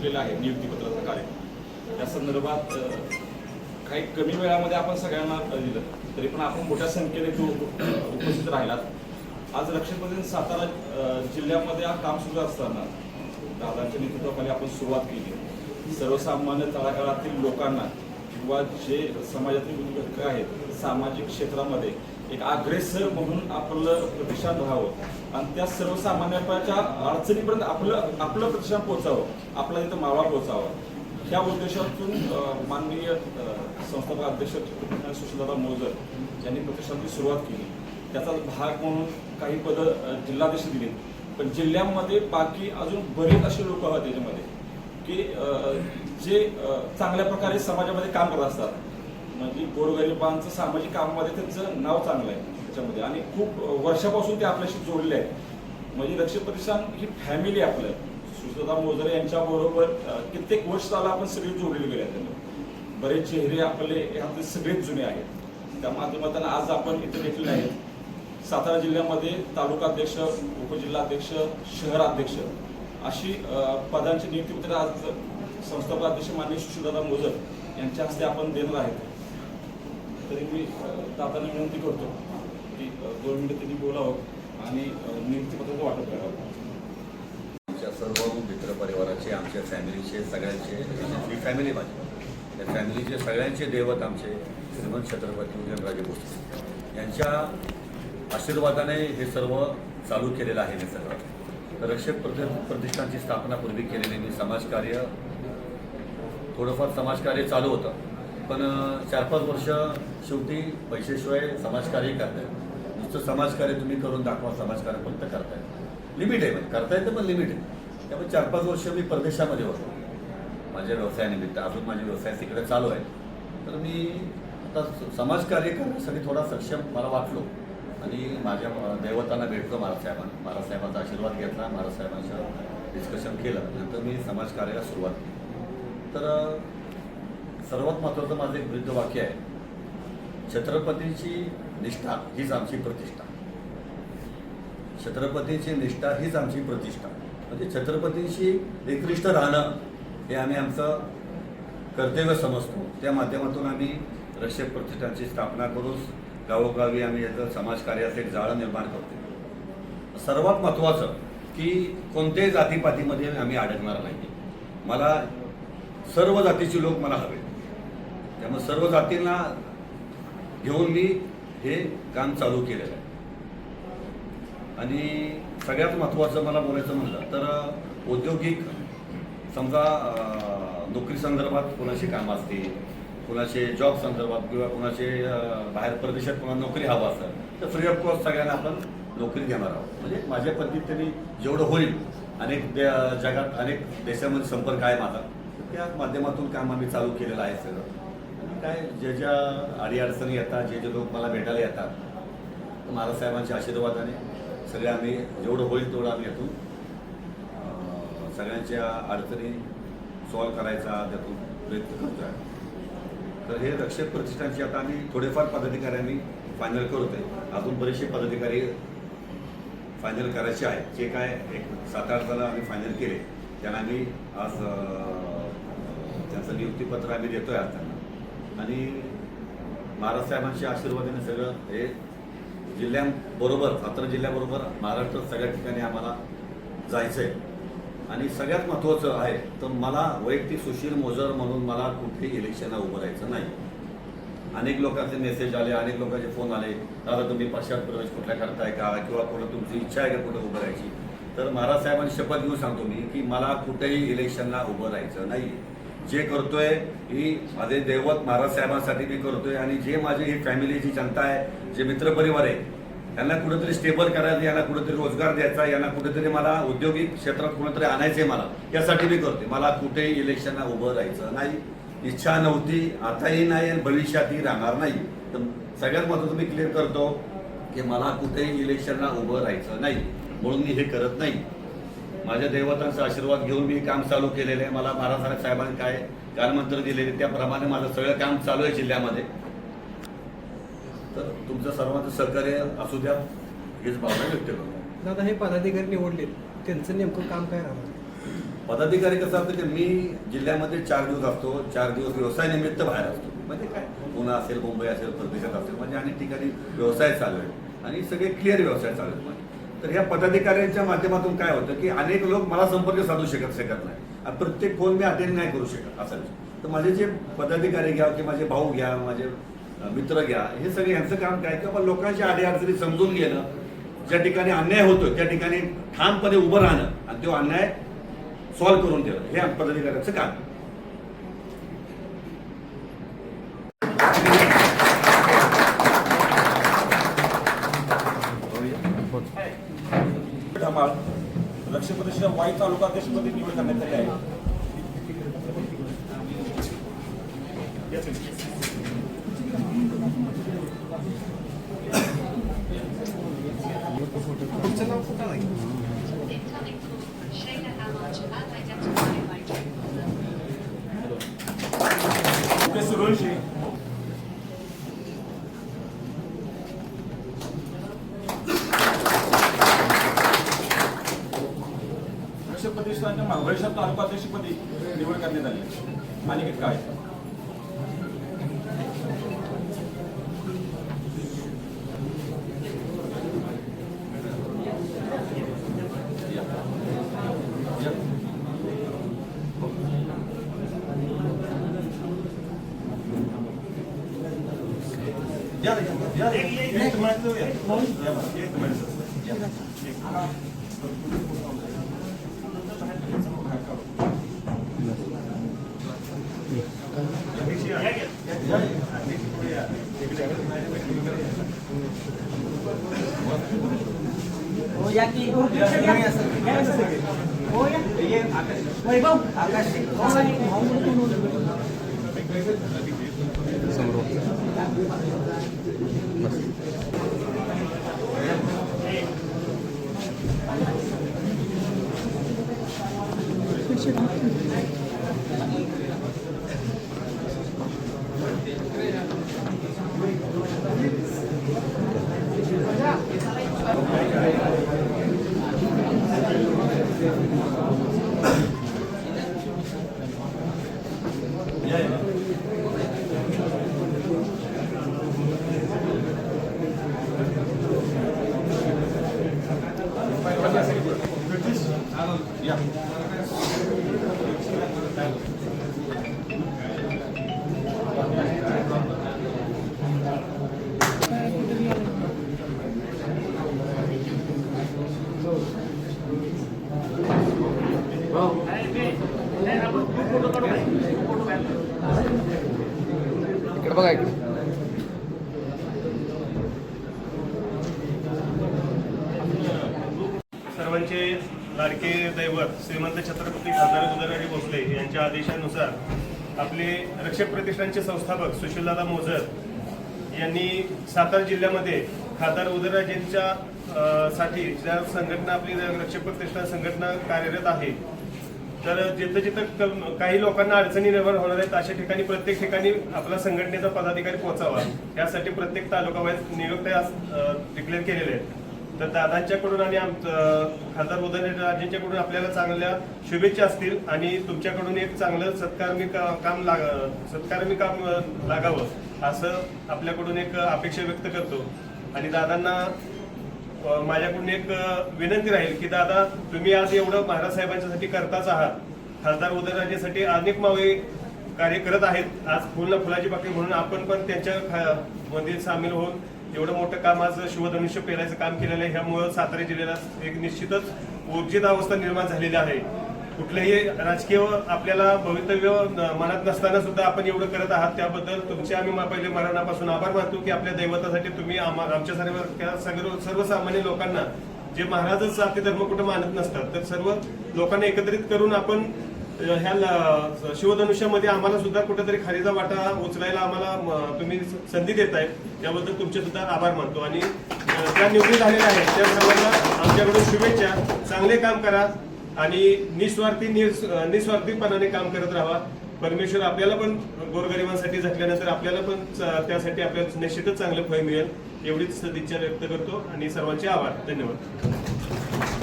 घेतलेलं आहे नियुक्तीपत्राचं कार्य. त्या संदर्भात काही कमी वेळामध्ये आपण सगळ्यांना दिलं. तरी पण आपण मोठ्या संख्येने तो उपस्थित राहिलात. आज लक्षामध्ये सातारा जिल्ह्यामध्ये हा काम सुरू असताना दादांच्या नेतृत्वाखाली आपण सुरुवात केली. सर्वसामान्य तळागाळातील लोकांना किंवा जे समाजातील घटक आहेत सामाजिक क्षेत्रामध्ये एक अग्रेसर म्हणून आपलं प्रतिष्ठान राहावं. आणि त्या सर्वसामान्याच्या अडचणीपर्यंत आपलं आपलं प्रतिष्ठान पोहोचावं. आपला तिथं मावा पोहोचावा. ह्या उद्देशातून माननीय संस्थापक अध्यक्ष सुशीलदादा मोजर यांनी प्रतिष्ठानची सुरुवात केली. त्याचा भाग म्हणून काही पदं जिल्हाध्यक्ष दिली. पण जिल्ह्यामध्ये बाकी अजून बरेच असे लोक आहेत त्याच्यामध्ये की जे चांगल्या प्रकारे समाजामध्ये काम करत असतात. म्हणजे गोरगरिबांचं सामाजिक कामामध्ये त्यांचं नाव चांगलं आहे त्याच्यामध्ये. आणि खूप वर्षापासून ते आपल्याशी जोडले आहेत. म्हणजे लक्ष प्रतिष्ठान ही फॅमिली आपलं. सुशोदा मोजरे यांच्या बरोबर कित्येक वर्ष झालं आपण सगळे जोडले गेले आहेत बरेच चेहरे आपले आपले सगळेच जुने आहेत. त्या माध्यमातून आज आपण इथे देखील आहेत. सातारा जिल्ह्यामध्ये तालुका अध्यक्ष उपजिल्हाध्यक्ष शहराध्यक्ष अशी पदांची नियुक्ती आज संस्थापक अध्यक्ष माननीय सुशीलदादा मोजर यांच्या हस्ते आपण देणार आहेत. तरी मी दादांना विनंती करतो की दोन मिनिटं त्यांनी बोलावं आणि नियुक्तीपत्राचं वाटप करावं. आमच्या सर्व मित्रपरिवाराचे आमच्या फॅमिलीचे सगळ्यांचे मी फॅमिली माझी त्या फॅमिलीचे सगळ्यांचे दैवत आमचे श्रीमंत छत्रपती उदयनराजे भोसले. यांच्या आशीर्वादाने हे सर्व चालू केलेलं आहे हे सगळं. तर रक्षक प्रति प्रतिष्ठानची स्थापना पूर्वी केलेली मी समाजकार्य थोडंफार समाजकार्य चालू होतं. पण चार पाच वर्ष शेवटी पैशाशिवाय समाजकार्य करताय. नुसतं समाजकार्य तुम्ही करून दाखवा समाजकार्य फक्त करताय. लिमिट आहे म्हणजे करता येतं पण लिमिट आहे. त्यामुळे चार पाच वर्ष मी परदेशामध्ये होतो. माझ्या व्यवसायानिमित्त अजून माझे व्यवसाय तिकडे चालू आहे तर मी आता स- समाजकार्य करण्यासाठी थोडा सक्षम मला वाटलो. आणि माझ्या दैवतांना भेटलो महाराजसाहेबांना. महाराजसाहेबांचा आशीर्वाद घेतला महाराजसाहेबांचं डिस्कशन केलं. नंतर मी समाजकार्याला सुरुवात केली. तर सर्वात महत्त्वाचं माझं एक वृद्ध वाक्य आहे. छत्रपतीची निष्ठा हीच आमची प्रतिष्ठा. छत्रपतीची निष्ठा हीच आमची प्रतिष्ठा. म्हणजे छत्रपतींशी एकनिष्ठ राहणं हे आम्ही आमचं कर्तव्य समजतो. त्या माध्यमातून आम्ही रक्षक प्रतिष्ठानची स्थापना करून गावोगावी आम्ही याचं समाजकार्याचं एक जाळं निर्माण करतो. सर्वात महत्त्वाचं की कोणत्याही जातीपातीमध्ये आम्ही अडकणार नाही. मला सर्व जातीचे लोक मला हवे. त्यामुळे सर्व जातींना घेऊन मी हे काम चालू केलेलं आहे. आणि सगळ्यात महत्त्वाचं मला बोलायचं म्हणलं तर औद्योगिक समजा नोकरी संदर्भात कोणाशी काम असतील कोणाचे जॉब संदर्भात किंवा कोणाचे बाहेर परदेशात कोणाला नोकरी हवा असेल तर फ्री ऑफ कॉस्ट सगळ्यांना आपण नोकरी घेणार आहोत. म्हणजे माझ्या पद्धतीने जेवढं होईल अनेक जगात अनेक देशामध्ये संपर्क आहे माझा तर त्या माध्यमातून काम आम्ही चालू केलेलं आहे सगळं. काय ज्या ज्या अडीअडचणी येतात जे जे लोक मला भेटायला येतात तर महाराजसाहेबांच्या आशीर्वादाने सगळे आम्ही जेवढं होईल तेवढं आम्ही यातून सगळ्यांच्या अडचणी सॉल्व करायचा त्यातून प्रयत्न करतो आहे तर हे रक्षक प्रतिष्ठानची आता आम्ही थोडेफार पदाधिकारी आम्ही फायनल आहे अजून बरेचसे पदाधिकारी फायनल करायचे आहेत. जे काय एक सात आठ जण आम्ही फायनल केले. त्यांना आम्ही आज त्यांचं नियुक्तीपत्र आम्ही देतो आहे आता. आणि महाराज साहेबांच्या आशीर्वादाने सगळं हे जिल्ह्यांबरोबर सातारा जिल्ह्याबरोबर महाराष्ट्रात सगळ्या ठिकाणी आम्हाला जायचं आहे आणि सगळ्यात महत्त्वाचं आहे तर मला वैयक्तिक सुशील मोजर म्हणून मला कुठेही इलेक्शनला उभं राहायचं नाही. अनेक लोकांचे मेसेज आले अनेक लोकांचे फोन आले. दादा तुम्ही पश्चात प्रवेश कुठला करताय का? किंवा कुठं तुमची इच्छा आहे का कुठं उभं राहायची? तर महाराज साहेबांनी शपथ घेऊन सांगतो मी की मला कुठेही इलेक्शनला उभं राहायचं नाही जे करतोय ही माझे दैवत महाराज साहेबांसाठी मी करतोय आणि जे माझी ही फॅमिली जी जनता आहे जे मित्रपरिवार आहे यांना कुठेतरी स्टेबल करायचं यांना कुठेतरी रोजगार द्यायचा यांना कुठेतरी मला औद्योगिक क्षेत्रात कुठेतरी आणायचंय मला यासाठी मी करते मला कुठेही इलेक्शनला उभं राहायचं नाही. इच्छा नव्हती आताही नाही आणि भविष्यातही राहणार नाही. तर सगळ्यात महत्त्वाचं मी क्लिअर करतो की मला कुठेही इलेक्शनला उभं राहायचं नाही. म्हणून मी हे करत नाही. माझ्या दैवतांचा आशीर्वाद घेऊन मी काम चालू केलेलं आहे. मला महाराज साहेबांनी काय कालमंत्र दिलेले त्याप्रमाणे माझं सगळं काम चालू आहे जिल्ह्यामध्ये. तर तुमचं सर्वांचं सहकार्य असू द्या. हेच भावना व्यक्त करतो. दादा हे पदाधिकारी निवडले त्यांचं नेमकं काम काय राहणार? पदाधिकारी कसं असतं की मी जिल्ह्यामध्ये चार दिवस असतो चार दिवस व्यवसाय निमित्त बाहेर असतो. म्हणजे काय? पुणे असेल मुंबई असेल परदेशात असेल म्हणजे अनेक ठिकाणी व्यवसाय चालू आहे. आणि सगळे क्लिअर व्यवसाय चालू आहेत. म्हणजे तर ह्या पदाधिकाऱ्यांच्या माध्यमातून काय होतं की अनेक लोक मला संपर्क साधू शकत शकत नाही. प्रत्येक फोन मी अटेंड नाही करू शकत असं तर माझे जे पदाधिकारी घ्या की माझे भाऊ घ्या माझे मित्र घ्या हे सगळे यांचं काम काय किंवा आपण लोकांच्या अडीअडचणी समजून घेणं ज्या ठिकाणी अन्याय होतो त्या ठिकाणी ठामपणे उभं राहणं आणि तो अन्याय सॉल्व्ह करून देणं हे पदाधिकाऱ्यांचं काम आहे. धमाळ लक्षप्रदेशच्या वाई तालुका अध्यक्षपदी निवड करण्यात आली आहे Incoming call उपाध्यक्षपदी निवड करण्यात आली. आणि काय? या या. एक मिनिट एक मिनिट. या हो या की हो या वैभव आकाश हो आणि या या या इकडे बघा इकडे सर्वांचे लाडके दैवत श्रीमंत छत्रपती खासदार उदयनराजे भोसले यांच्या आदेशानुसार आपले रक्षक प्रतिष्ठानचे संस्थापक सुशीलदादा मोजर यांनी सातारा जिल्ह्यामध्ये खासदार उदयनराजेंच्या साठी ज्या संघटना आपली रक्षक प्रतिष्ठान संघटना कार्यरत आहे तर जिथं जिथं काही लोकांना अडचणी निर्माण होणार आहेत अशा ठिकाणी प्रत्येक ठिकाणी आपला संघटनेचा पदाधिकारी पोहोचावा यासाठी प्रत्येक तालुका वाईज नियुक्त्या डिक्लेअर केलेल्या आहेत. तर दादांच्याकडून आणि आमचं खासदार उदयनराजेंच्याकडून आपल्याला चांगल्या शुभेच्छा असतील आणि तुमच्याकडून एक चांगलं सत्कारमी का- काम लाग सत्कारमी काम लागावं असं आपल्याकडून एक अपेक्षा व्यक्त करतो. आणि दादांना माझ्याकडून एक विनंती राहील की दादा तुम्ही आज एवढं महाराज साहेबांच्यासाठी करताच आहात. खासदार उदयनराजेसाठी अनेक मावे कार्य करत आहेत. आज फुल फुलाची बाकी म्हणून आपण पण त्यांच्या मध्ये सामील होऊन एवढं मोठं काम आज शिवधनुष्य पेरायचं काम केलेलं आहे. ह्यामुळं सातारा जिल्ह्याला एक निश्चितच ऊर्जित अवस्था निर्माण झालेली आहे. कुठलंही राजकीय आपल्याला भवितव्य मनात नसताना सुद्धा आपण एवढं करत आहात. त्याबद्दल तुमचे आम्ही मा- पहिले मरणापासून आभार मानतो की आपल्या दैवतासाठी तुम्ही आमच्या सर्व सर्वसामान्य लोकांना जे महाराजच जाती धर्म कुठं मानत नसतात तर सर्व लोकांना एकत्रित करून आपण ह्या शिवधनुष्यामध्ये आम्हाला सुद्धा कुठेतरी खारीचा वाटा उचलायला आम्हाला तुम्ही संधी देत आहे त्याबद्दल तुमचे सुद्धा आभार मानतो. आणि त्या निवडी झालेल्या आहेत. त्या सर्वांना आमच्याकडून शुभेच्छा. चांगले काम करा आणि निस्वार्थी निस्वार्थीपणाने काम करत राहा. परमेश्वर आपल्याला पण गोरगरिबांसाठी झटल्यानंतर आपल्याला पण त्यासाठी आपल्याला निश्चितच चांगलं फळ मिळेल. एवढीच सदिच्छा व्यक्त करतो आणि सर्वांचे आभार. धन्यवाद.